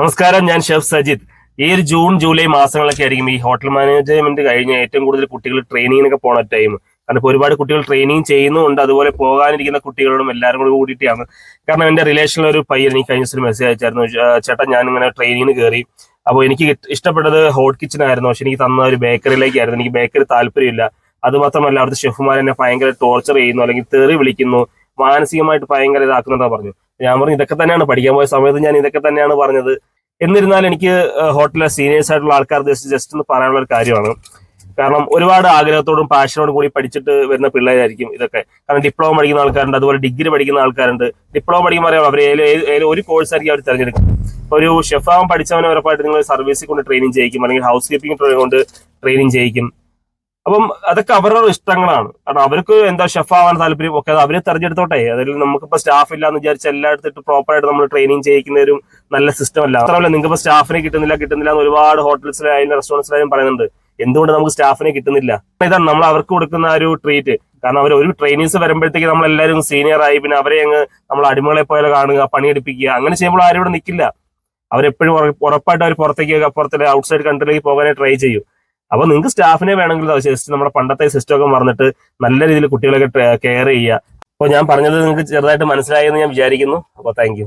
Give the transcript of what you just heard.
നമസ്കാരം ഞാൻ ഷെഫ് സജിത്. ഈ ഒരു ജൂൺ ജൂലൈ മാസങ്ങളൊക്കെ ആയിരിക്കും ഈ ഹോട്ടൽ മാനേജ്മെന്റ് കഴിഞ്ഞ ഏറ്റവും കൂടുതൽ കുട്ടികൾ ട്രെയിനിങ്ങിനൊക്കെ പോണ ടൈം കാരണം ഇപ്പോൾ ഒരുപാട് കുട്ടികൾ ട്രെയിനിങ് ചെയ്യുന്നുണ്ട്. അതുപോലെ പോകാനിരിക്കുന്ന കുട്ടികളോടും എല്ലാവരും കൂടി കൂടിയിട്ടാണ് കാരണം എന്റെ റിലേഷനിൽ ഒരു പയ്യൻ എനിക്ക് കഴിഞ്ഞ ദിവസം മെസ്സേജ് അയച്ചായിരുന്നു. ചേട്ടൻ ചേട്ടാ ഞാൻ ഇങ്ങനെ ട്രെയിനിങ്ങിന് കയറി അപ്പോൾ എനിക്ക് ഇഷ്ടപ്പെട്ടത് ഹോട്ട് കിച്ചൺ ആയിരുന്നു. പക്ഷെ എനിക്ക് തന്ന ഒരു ബേക്കറിയിലേക്കായിരുന്നു എനിക്ക് ബേക്കറി താല്പര്യമില്ല. അത് മാത്രമല്ല അവിടുത്തെ ഷെഫുമാർ എന്നെ ഭയങ്കര ടോർച്ചർ ചെയ്യുന്നു. അല്ലെങ്കിൽ തെറി വിളിക്കുന്നു. മാനസികമായിട്ട് ഭയങ്കര ഇതാക്കുന്നതാ പറഞ്ഞു. ഞാൻ പറഞ്ഞു ഇതൊക്കെ തന്നെയാണ്. പഠിക്കാൻ പോയ സമയത്ത് ഞാൻ ഇതൊക്കെ തന്നെയാണ് പറഞ്ഞത്. എന്നിരുന്നാൽ എനിക്ക് ഹോട്ടലിലെ സീനിയേഴ്സ് ആയിട്ടുള്ള ആൾക്കാർ ജസ്റ്റ് ഒന്ന് പറയാനുള്ള ഒരു കാര്യമാണ്. കാരണം ഒരുപാട് ആഗ്രഹത്തോടും പാഷനോടും കൂടി പഠിച്ചിട്ട് വരുന്ന പിള്ളേരായിരിക്കും ഇതൊക്കെ. കാരണം ഡിപ്ലോമ പഠിക്കുന്ന ആൾക്കാരുണ്ട് അതുപോലെ ഡിഗ്രി പഠിക്കുന്ന ആൾക്കാരുണ്ട്. ഡിപ്ലോമ പഠിക്കുമ്പോൾ അറിയാം അവർ ഒരു കോഴ്സ് ആയിരിക്കും അവർ തിരഞ്ഞെടുക്കും ഒരു ഷെഫാവാൻ പഠിച്ചവനെ ഉറപ്പായിട്ട് നിങ്ങൾ സർവീസിൽ കൊണ്ട് ട്രെയിനിങ് ചെയ്യിക്കും. അല്ലെങ്കിൽ ഹൗസ് കീപ്പിംഗ് കൊണ്ട് ട്രെയിനിങ് ചെയ്യിക്കും. അപ്പം അതൊക്കെ അവരുടെ ഇഷ്ടങ്ങളാണ്. കാരണം അവർക്ക് എന്താ ഷെഫ് ആവാൻ താല്പര്യം? ഒക്കെ അത് അവരെ തെരഞ്ഞെടുത്തോട്ടെ. അതിൽ നമുക്കിപ്പോ സ്റ്റാഫ് ഇല്ലാന്ന് വിചാരിച്ച് പ്രോപ്പർ ആയിട്ട് നമ്മൾ ട്രെയിനിങ് ചെയ്യിക്കുന്ന ഒരു നല്ല സിസ്റ്റം അല്ല. മാത്രമല്ല നിങ്ങൾക്ക് ഇപ്പൊ സ്റ്റാഫിനെ കിട്ടുന്നില്ല കിട്ടുന്നില്ല എന്ന് ഒരുപാട് ഹോട്ടൽസിലായാലും റെസ്റ്റോറന്റ്സിലായാലും പറയുന്നുണ്ട്. എന്തുകൊണ്ട് നമുക്ക് സ്റ്റാഫിനെ കിട്ടുന്നില്ല? ഇതാണ് നമ്മൾ അവർക്ക് കൊടുക്കുന്ന ഒരു ട്രീറ്റ് കാരണം അവർ ഒരു ട്രെയിനീസ് വരുമ്പോഴത്തേക്ക് നമ്മൾ എല്ലാവരും സീനിയർ ആയി പിന്നെ അവരെ അങ്ങ് നമ്മൾ അടിമകളെ പോലെ കാണുക പണിയെടുപ്പിക്കുക. അങ്ങനെ ചെയ്യുമ്പോൾ ആരും ഇവിടെ നിൽക്കില്ല അവരെപ്പോഴും ഉറ- ഉറപ്പായിട്ട് അവർ പുറത്തേക്ക് പുറത്തെ ഔട്ട്സൈഡ് കൺട്രിയിലേക്ക് പോകാനേ ട്രൈ ചെയ്യും. അപ്പൊ നിങ്ങൾക്ക് സ്റ്റാഫിനെ വേണമെങ്കിൽ ജസ്റ്റ് നമ്മുടെ പണ്ടത്തെ സിസ്റ്റം ഒക്കെ മറന്നിട്ട് നല്ല രീതിയിൽ കുട്ടികളൊക്കെ കെയർ ചെയ്യുക. അപ്പോൾ ഞാൻ പറഞ്ഞത് നിങ്ങൾക്ക് ചെറുതായിട്ട് മനസ്സിലായെന്ന് ഞാൻ വിചാരിക്കുന്നു. അപ്പോൾ താങ്ക്